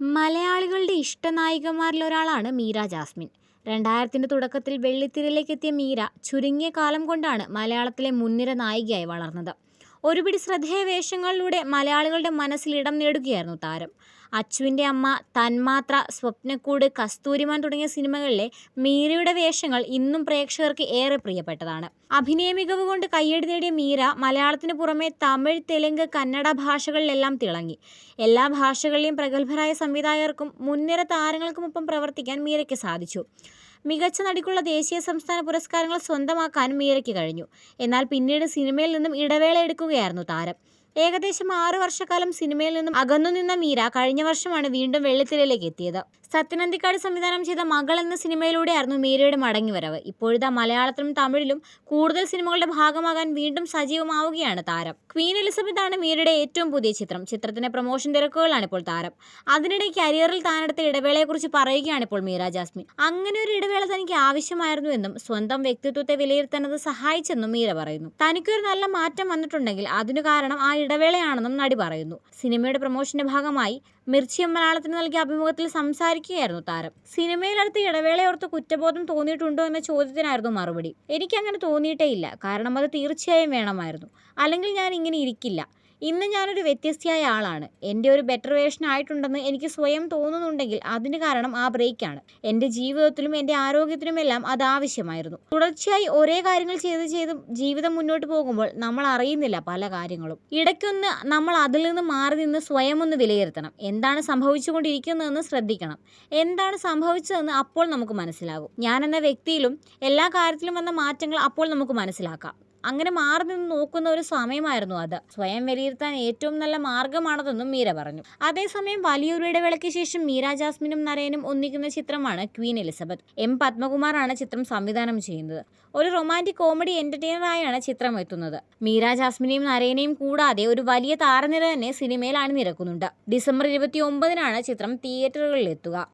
മലയാളികളുടെ ഇഷ്ടനായികമാരിൽ ഒരാളാണ് മീര ജാസ്മിൻ. രണ്ടായിരത്തിന്റെ തുടക്കത്തിൽ വെള്ളിത്തിരയിലേക്ക് എത്തിയ മീര ചുരുങ്ങിയ കാലം കൊണ്ടാണ് മലയാളത്തിലെ മുൻനിര നായികയായി വളർന്നത്. ഒരുപിടി ശ്രദ്ധേയ വേഷങ്ങളിലൂടെ മലയാളികളുടെ മനസ്സിൽ ഇടം നേടുകയായിരുന്നു താരം. അച്ചുവിന്റെ അമ്മ തന്മാത്ര സ്വപ്നക്കൂട് കസ്തൂരിമാൻ തുടങ്ങിയ സിനിമകളിലെ മീരയുടെ വേഷങ്ങൾ ഇന്നും പ്രേക്ഷകർക്ക് ഏറെ പ്രിയപ്പെട്ടതാണ്. അഭിനയ മികവ് കൊണ്ട് കയ്യടി നേടിയ മീര മലയാളത്തിന് പുറമെ തമിഴ് തെലുങ്ക് കന്നഡ ഭാഷകളിലെല്ലാം തിളങ്ങി. എല്ലാ ഭാഷകളിലെയും പ്രഗത്ഭരായ സംവിധായകർക്കും മുൻനിര താരങ്ങൾക്കുമൊപ്പം പ്രവർത്തിക്കാൻ മീരയ്ക്ക് സാധിച്ചു. മികച്ച നടിക്കുള്ള ദേശീയ സംസ്ഥാന പുരസ്കാരങ്ങൾ സ്വന്തമാക്കാനും മീരയ്ക്ക് കഴിഞ്ഞു. എന്നാൽ പിന്നീട് സിനിമയിൽ നിന്നും ഇടവേള എടുക്കുകയായിരുന്നു താരം. ഏകദേശം ആറു വർഷക്കാലം സിനിമയിൽ നിന്നും അകന്നു നിന്ന മീര കഴിഞ്ഞ വർഷമാണ് വീണ്ടും വെള്ളിത്തിരയിലേക്ക് എത്തിയത്. സത്യനന്ദിക്കാട് സംവിധാനം ചെയ്ത മകൾ എന്ന സിനിമയിലൂടെയായിരുന്നു മീരയുടെ മടങ്ങിവരവ്. ഇപ്പോഴത്തെ മലയാളത്തിലും തമിഴിലും കൂടുതൽ സിനിമകളുടെ ഭാഗമാകാൻ വീണ്ടും സജീവമാവുകയാണ് താരം. ക്വീൻ എലിസബത്ത് ആണ് മീരയുടെ ഏറ്റവും പുതിയ ചിത്രം. ചിത്രത്തിന്റെ പ്രൊമോഷൻ തിരക്കുകളാണ് ഇപ്പോൾ താരം. അതിനിടെ കരിയറിൽ താനെടുത്ത ഇടവേളയെക്കുറിച്ച് പറയുകയാണ് ഇപ്പോൾ മീര ജാസ്മിൻ. അങ്ങനെ ഒരു ഇടവേള തനിക്ക് ആവശ്യമായിരുന്നു എന്നും സ്വന്തം വ്യക്തിത്വത്തെ വിലയിരുത്താൻ സഹായിച്ചെന്നും മീര പറയുന്നു. തനിക്കൊരു നല്ല മാറ്റം വന്നിട്ടുണ്ടെങ്കിൽ അതിനു കാരണം ആ ഇടവേളയാണെന്നും നടി പറയുന്നു. സിനിമയുടെ പ്രൊമോഷന്റെ ഭാഗമായി മിർച്ചിയം മലയാളത്തിന് നൽകിയ അഭിമുഖത്തിൽ സംസാരിക്കുകയായിരുന്നു താരം. സിനിമയിലടുത്ത് ഇടവേളയോർത്ത് കുറ്റബോധം തോന്നിയിട്ടുണ്ടോ എന്ന ചോദ്യത്തിനായിരുന്നു മറുപടി. എനിക്കങ്ങനെ തോന്നിയിട്ടേ ഇല്ല. കാരണം അത് തീർച്ചയായും വേണമായിരുന്നു. അല്ലെങ്കിൽ ഞാൻ ഇങ്ങനെ ഇരിക്കില്ല. ഇന്ന് ഞാനൊരു വ്യത്യസ്തയായ ആളാണ്. എന്റെ ഒരു ബെറ്റർ വേർഷൻ ആയിട്ടുണ്ടെന്ന് എനിക്ക് സ്വയം തോന്നുന്നുണ്ടെങ്കിൽ അതിന് കാരണം ആ ബ്രേക്കാണ് എന്റെ ജീവിതത്തിലും എന്റെ ആരോഗ്യത്തിനുമെല്ലാം അത് ആവശ്യമായിരുന്നു. തുടർച്ചയായി ഒരേ കാര്യങ്ങൾ ചെയ്ത് ചെയ്ത് ജീവിതം മുന്നോട്ട് പോകുമ്പോൾ നമ്മൾ അറിയുന്നില്ല പല കാര്യങ്ങളും. ഇടയ്ക്കൊന്ന് നമ്മൾ അതിൽ നിന്ന് മാറി നിന്ന് സ്വയം ഒന്ന് വിലയിരുത്തണം. എന്താണ് സംഭവിച്ചുകൊണ്ടിരിക്കുന്നതെന്ന് ശ്രദ്ധിക്കണം. എന്താണ് സംഭവിച്ചതെന്ന് അപ്പോൾ നമുക്ക് മനസ്സിലാകും. ഞാൻ എന്ന വ്യക്തിയിലും എല്ലാ കാര്യത്തിലും വന്ന മാറ്റങ്ങൾ അപ്പോൾ നമുക്ക് മനസ്സിലാക്കാം. അങ്ങനെ മാറി നിന്ന് നോക്കുന്ന ഒരു സമയമായിരുന്നു അത്. സ്വയം വിലയിരുത്താൻ ഏറ്റവും നല്ല മാർഗമാണതെന്നും മീര പറഞ്ഞു. അതേസമയം വലിയൊരു ഇടവേളയ്ക്ക് ശേഷം മീര ജാസ്മിനും നരയനും ഒന്നിക്കുന്ന ചിത്രമാണ് ക്വീൻ എലിസബത്ത്. എം പത്മകുമാറാണ് ചിത്രം സംവിധാനം ചെയ്യുന്നത്. ഒരു റൊമാന്റിക് കോമഡി എന്റർടൈനറായാണ് ചിത്രം എത്തുന്നത്. മീര ജാസ്മിനെയും നരയനെയും കൂടാതെ ഒരു വലിയ താരനിര തന്നെ സിനിമയിൽ അണിനിരക്കുന്നുണ്ട്. ഡിസംബർ ഇരുപത്തി ഒമ്പതിനാണ് ചിത്രം തിയേറ്ററുകളിൽ എത്തുക.